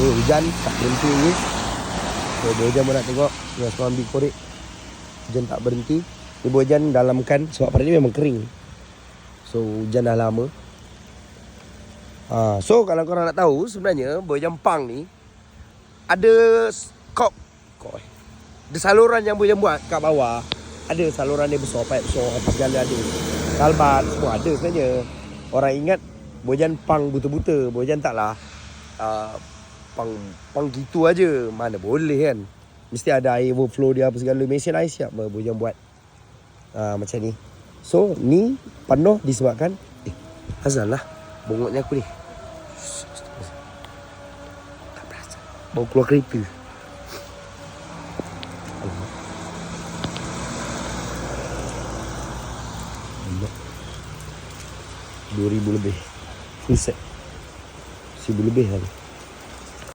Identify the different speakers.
Speaker 1: Ni hujan tak berhenti ni. So, Bojan pun nak tengok. Tengah semua ambil korek. Hujan tak berhenti. Ni Bojan dalamkan. Sebab pada ni memang kering. So hujan dah lama. Ha, So kalau korang nak tahu Sebenarnya Bojan Pang ni Ada Kop Kop eh. Ada saluran yang Bojan buat Kat bawah. Ada saluran dia besar Pipe besar Atas jalan ada. Kalbat Semua ada sebenarnya. Orang ingat Bojan Pang buta-buta. Bojan taklah uh, pang pang gitu aja. Mana boleh kan? Mesti ada air overflow dia apa segala. Mesin air siap Bojan buat. Ha, macam ni. So ni penuh disebabkan eh azal lah. Bongoknya aku ni. Bau keluar kereta. Alamak. 2000 lebih. Full set. 1000 lebih tadi